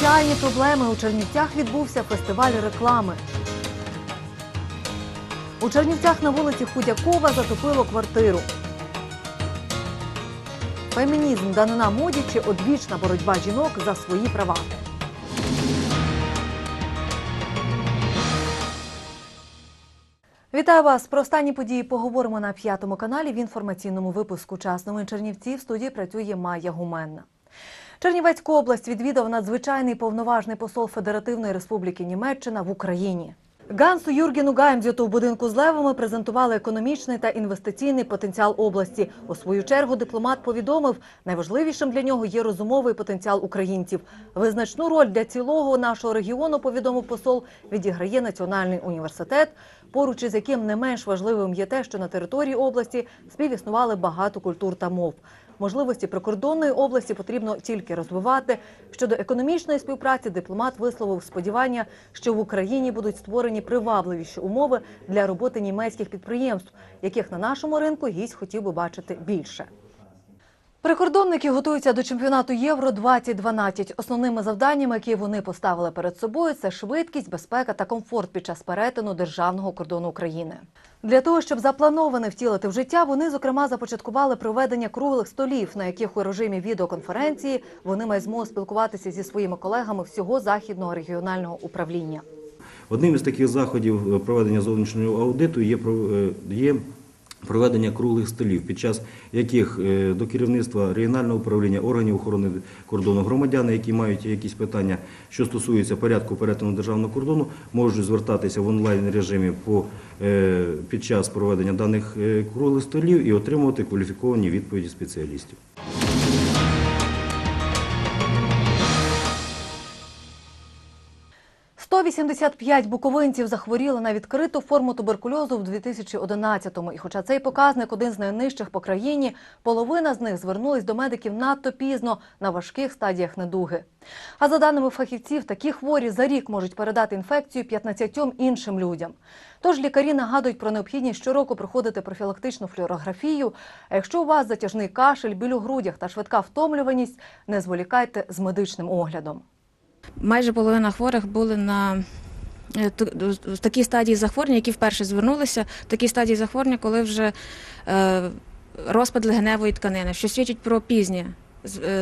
Соціальні проблеми у Чернівцях відбувся фестиваль реклами. У Чернівцях на вулиці Худякова затопило квартиру. Фемінізм данина моді чи одвічна боротьба жінок за свої права. Вітаю вас! Про останні події поговоримо на п'ятому каналі в інформаційному випуску «Час новин Чернівці». В студії працює Майя Гуменна. Чернівецьку область відвідав надзвичайний повноважний посол Федеративної Республіки Німеччина в Україні. Гансу Юргену Гаймзюту в будинку з левами презентували економічний та інвестиційний потенціал області. У свою чергу дипломат повідомив, найважливішим для нього є розумовий потенціал українців. Визначну роль для цілого нашого регіону, повідомив посол, відіграє Національний університет, поруч із яким не менш важливим є те, що на території області співіснували багато культур та мов. Можливості прикордонної області потрібно тільки розвивати. Щодо економічної співпраці, дипломат висловив сподівання, що в Україні будуть створені привабливіші умови для роботи німецьких підприємств, яких на нашому ринку гість хотів би бачити більше. Прикордонники готуються до чемпіонату Євро 2012 Основними завданнями, які вони поставили перед собою, це швидкість, безпека та комфорт під час перетину державного кордону України. Для того щоб заплановане втілити в життя, вони зокрема започаткували проведення круглих столів, на яких у режимі відеоконференції вони мають змогу спілкуватися зі своїми колегами всього західного регіонального управління. Одним із таких заходів е, проведення зовнішнього аудиту є, е, є проведення круглих столів, під час яких е, до керівництва регіонального управління органів охорони кордону громадяни, які мають якісь питання, що стосуються порядку перетину державного кордону, можуть звертатися в онлайн режимі е, під час проведення даних е, круглих столів і отримувати кваліфіковані відповіді спеціалістів. – 185 буковинців захворіли на відкриту форму туберкульозу в 2011-му. І хоча цей показник один з найнижчих по країні, половина з них звернулись до медиків надто пізно на важких стадіях недуги. А за даними фахівців, такі хворі за рік можуть передати інфекцію 15 іншим людям. Тож лікарі нагадують про необхідність щороку проходити профілактичну флюорографію. А якщо у вас затяжний кашель, біль у грудях та швидка втомлюваність, не зволікайте з медичним оглядом. Майже половина хворих були на е, такій стадії захворювання, які вперше звернулися, в такій стадії захворювання, коли вже е, розпад легеневої тканини, що свідчить про пізнє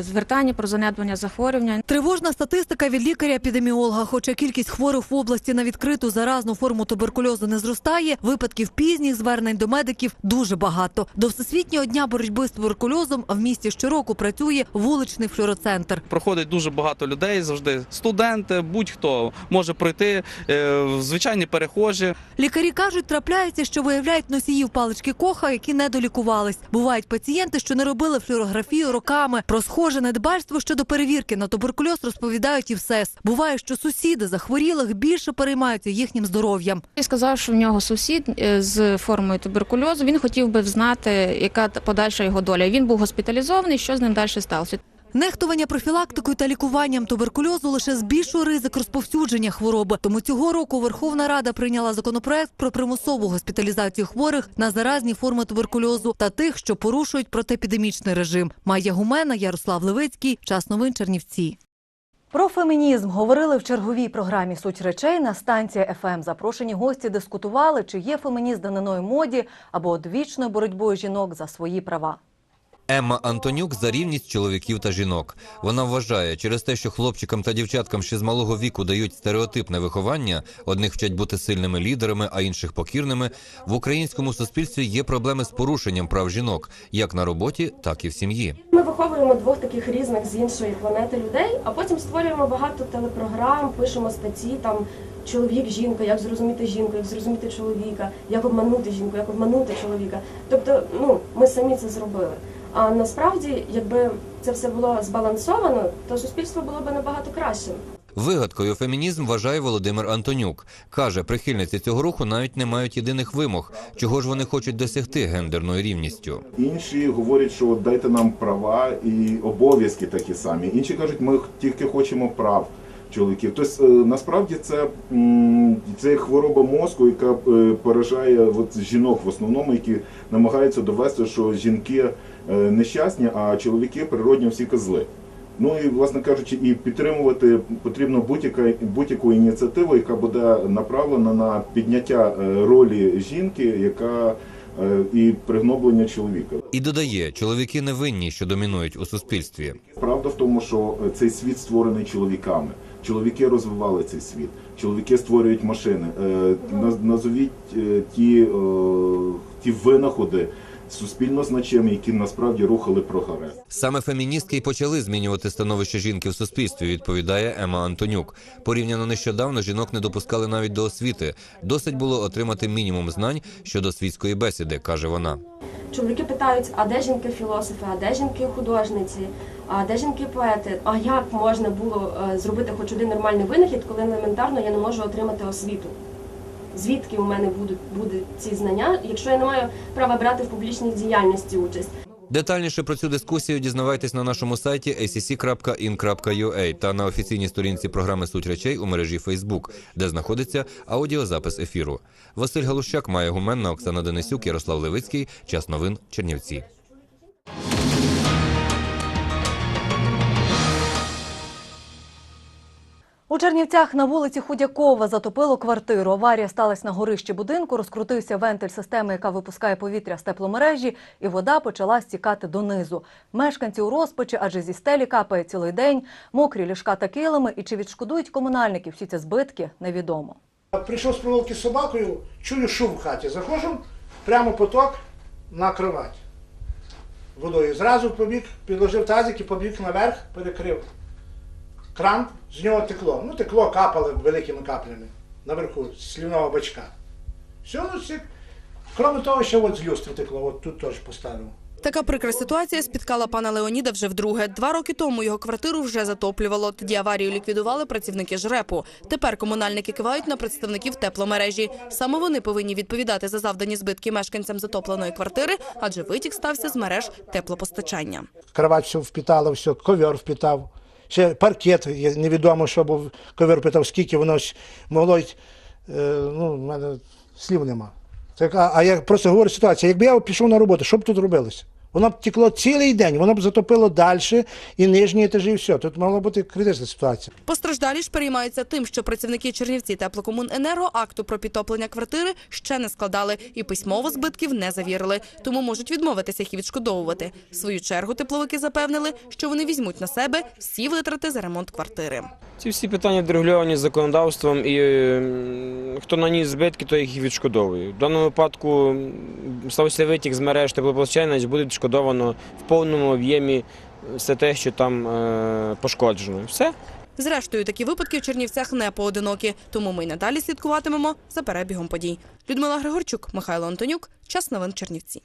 звертання, про занедбання захворювання. Тривожна статистика від лікаря-епідеміолога. Хоча кількість хворих в області на відкриту заразну форму туберкульозу не зростає, випадків пізніх звернень до медиків дуже багато. До всесвітнього дня боротьби з туберкульозом в місті щороку працює вуличний флюороцентр. Проходить дуже багато людей, завжди студенти, будь-хто може пройти, е, звичайні перехожі. Лікарі кажуть, трапляється, що виявляють носіїв палички коха, які не долікувались. Бувають пацієнти, що не робили флюорографію роками. Про схоже недбальство щодо перевірки на туберкульоз розповідають і в СЕС. Буває, що сусіди захворілих більше переймаються їхнім здоров'ям. І сказав, що в нього сусід е, з формою туберкульозу. Він хотів би знати, яка подальша його доля. Він був госпіталізований, що з ним далі сталося. Нехтування профілактикою та лікуванням туберкульозу лише збільшує ризик розповсюдження хвороби. Тому цього року Верховна Рада прийняла законопроект про примусову госпіталізацію хворих на заразні форми туберкульозу та тих, що порушують протиепідемічний режим. Майя Гумена, Ярослав Левицький. Час новин Чернівці. Про фемінізм говорили в черговій програмі Суть речей на станції ФМ. Запрошені гості дискутували, чи є фемінізм даниної моді або одвічною боротьбою жінок за свої права. Емма Антонюк за рівність чоловіків та жінок. Вона вважає, через те, що хлопчикам та дівчаткам ще з малого віку дають стереотипне виховання, одних вчать бути сильними лідерами, а інших покірними. В українському суспільстві є проблеми з порушенням прав жінок, як на роботі, так і в сім'ї. Ми виховуємо двох таких різних з іншої планети людей, а потім створюємо багато телепрограм, пишемо статті там чоловік, жінка, як зрозуміти жінку, як зрозуміти чоловіка, як обманути жінку, як обманути чоловіка. Тобто, ну ми самі це зробили. А насправді, якби це все було збалансовано, то суспільство було б набагато кращим. Вигадкою фемінізм вважає Володимир Антонюк. Каже, прихильниці цього руху навіть не мають єдиних вимог. Чого ж вони хочуть досягти гендерною рівністю? Інші говорять, що от дайте нам права і обов'язки такі самі. Інші кажуть, ми тільки хочемо прав чоловіків. Тобто насправді це, це хвороба мозку, яка е, поражає от, жінок в основному, які намагаються довести, що жінки нещасні, а чоловіки природньо всі козли. Ну і, власне кажучи, і підтримувати потрібно будь-яка будь-яку ініціативу, яка буде направлена на підняття е, ролі жінки, яка е, і пригноблення чоловіка. І додає, чоловіки не винні, що домінують у суспільстві. Правда в тому, що е, цей світ створений чоловіками. Чоловіки розвивали цей світ. Чоловіки створюють машини. Е, Назовіть е, ті, е, ті винаходи суспільно значимі, які насправді рухали прогрес. Саме феміністки й почали змінювати становище жінки в суспільстві, відповідає Ема Антонюк. Порівняно нещодавно жінок не допускали навіть до освіти. Досить було отримати мінімум знань щодо світської бесіди, каже вона. Чоловіки питають, а де жінки-філософи, а де жінки-художниці, а де жінки-поети? А як можна було е, зробити хоч один нормальний винахід, коли елементарно я не можу отримати освіту? Звідки у мене будуть, будуть ці знання, якщо я не маю права брати в публічній діяльності участь? Детальніше про цю дискусію дізнавайтесь на нашому сайті acc.in.ua та на офіційній сторінці програми Суть речей у мережі Facebook, де знаходиться аудіозапис ефіру. Василь Галущак, Майя Гуменна, Оксана Денисюк, Ярослав Левицький. Час новин Чернівці. У Чернівцях на вулиці Худякова затопило квартиру. Аварія сталася на горищі будинку, розкрутився вентиль системи, яка випускає повітря з тепломережі, і вода почала стікати донизу. Мешканці у розпачі, адже зі стелі капає цілий день, мокрі ліжка та килими, і чи відшкодують комунальники всі ці збитки, невідомо. Прийшов з проволоки з собакою, чую шум в хаті. Заходжу, прямо поток на кровать. Водою. Зразу побіг, підложив тазик і побіг наверх, перекрив. Кран, з нього текло. Ну, текло капало великими каплями наверху, з слівного бачка. Все, ну, це... Крім того, ще от з люстри текло, от тут теж поставив. Така прикра ситуація спіткала пана Леоніда вже вдруге. Два роки тому його квартиру вже затоплювало. Тоді аварію ліквідували працівники ЖРЕПу. Тепер комунальники кивають на представників тепломережі. Саме вони повинні відповідати за завдані збитки мешканцям затопленої квартири, адже витік стався з мереж теплопостачання. Кровать все впітало, все, ковер впітав. Ще паркет, я невідомо, що був ковер питав, скільки воно ж могло. Е, ну, в мене слів нема. Так, а, а я просто говорю ситуація. Якби я пішов на роботу, що б тут робилося? Воно б текло цілий день, воно б затопило далі і нижні етажі, і все. Тут мала бути критична ситуація. Постраждалі ж переймаються тим, що працівники Чернівці теплокомуненерго акту про підтоплення квартири ще не складали і письмово збитків не завірили, тому можуть відмовитися їх відшкодовувати. В свою чергу тепловики запевнили, що вони візьмуть на себе всі витрати за ремонт квартири. Ці всі питання відрегульовані законодавством, і м, хто наніс збитки, то їх і відшкодовує. В даному випадку стався витік з мереж теплопостачання, буде відшкодовано в повному об'ємі все те, що там е, пошкоджено. Все. Зрештою, такі випадки в Чернівцях не поодинокі, тому ми й надалі слідкуватимемо за перебігом подій. Людмила Григорчук, Михайло Антонюк. Час новин Чернівці.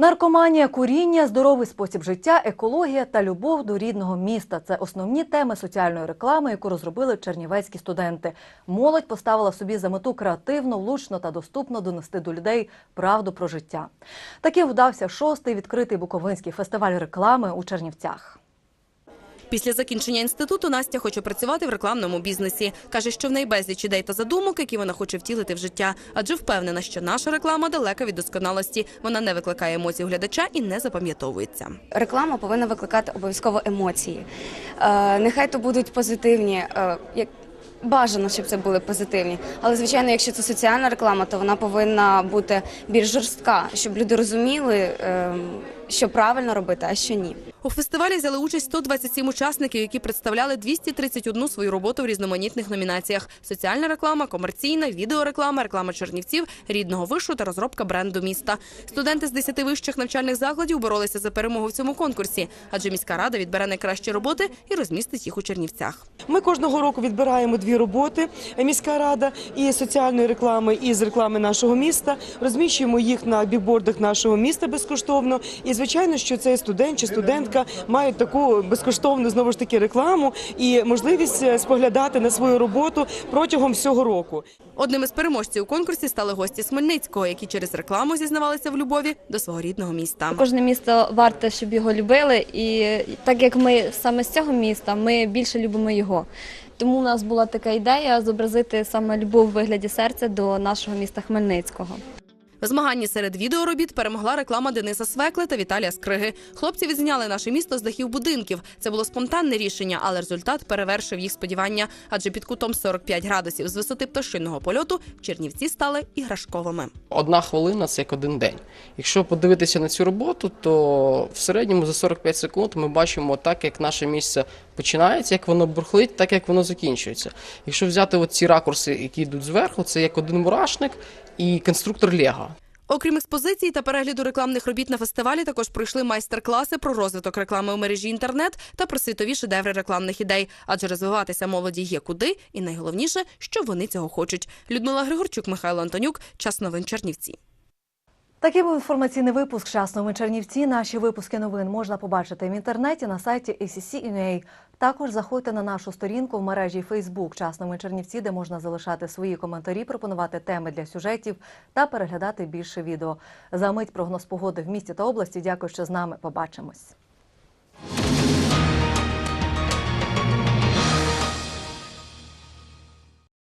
Наркоманія, куріння, здоровий спосіб життя, екологія та любов до рідного міста це основні теми соціальної реклами, яку розробили чернівецькі студенти. Молодь поставила собі за мету креативно, влучно та доступно донести до людей правду про життя. Таким вдався шостий відкритий буковинський фестиваль реклами у Чернівцях. Після закінчення інституту Настя хоче працювати в рекламному бізнесі. Каже, що в неї безліч ідей та задумок, які вона хоче втілити в життя. Адже впевнена, що наша реклама далека від досконалості. Вона не викликає емоцій глядача і не запам'ятовується. реклама повинна викликати обов'язково емоції. Е, нехай то будуть позитивні, е, як бажано, щоб це були позитивні. Але звичайно, якщо це соціальна реклама, то вона повинна бути більш жорстка, щоб люди розуміли, е, що правильно робити, а що ні. У фестивалі взяли участь 127 учасників, які представляли 231 свою роботу в різноманітних номінаціях: соціальна реклама, комерційна, відеореклама, реклама чернівців, рідного вишу та розробка бренду міста. Студенти з 10 вищих навчальних закладів боролися за перемогу в цьому конкурсі, адже міська рада відбере найкращі роботи і розмістить їх у Чернівцях. Ми кожного року відбираємо дві роботи міська рада і соціальної реклами, і з реклами нашого міста. Розміщуємо їх на бікбордах нашого міста безкоштовно. І звичайно, що цей студент чи студентка мають таку безкоштовну знову ж таки рекламу і можливість е, споглядати на свою роботу протягом всього року. Одним із переможців у конкурсі стали гості з Хмельницького, які через рекламу зізнавалися в любові до свого рідного міста. Кожне місто варте, щоб його любили, і так як ми саме з цього міста, ми більше любимо його. Тому у нас була така ідея зобразити саме любов у вигляді серця до нашого міста Хмельницького. В змаганні серед відеоробіт перемогла реклама Дениса Свекли та Віталія Скриги. Хлопці відзняли наше місто з дахів будинків. Це було спонтанне рішення, але результат перевершив їх сподівання. Адже під кутом 45 градусів з висоти пташиного польоту Чернівці стали іграшковими. Одна хвилина це як один день. Якщо подивитися на цю роботу, то в середньому за 45 секунд ми бачимо так, як наше місце починається, як воно бурхлить, так як воно закінчується. Якщо взяти от ці ракурси, які йдуть зверху, це як один мурашник і конструктор Лего. Окрім експозиції та перегляду рекламних робіт на фестивалі, також пройшли майстер-класи про розвиток реклами у мережі інтернет та про світові шедеври рекламних ідей. Адже розвиватися молоді є куди, і найголовніше, що вони цього хочуть. Людмила Григорчук, Михайло Антонюк. Час новин Чернівці. Такий був інформаційний випуск «Час новин Чернівці». Наші випуски новин можна побачити в інтернеті на сайті ACC.UA. Також заходьте на нашу сторінку в мережі Facebook «Час новин Чернівці», де можна залишати свої коментарі, пропонувати теми для сюжетів та переглядати більше відео. За мить прогноз погоди в місті та області. Дякую, що з нами. Побачимось.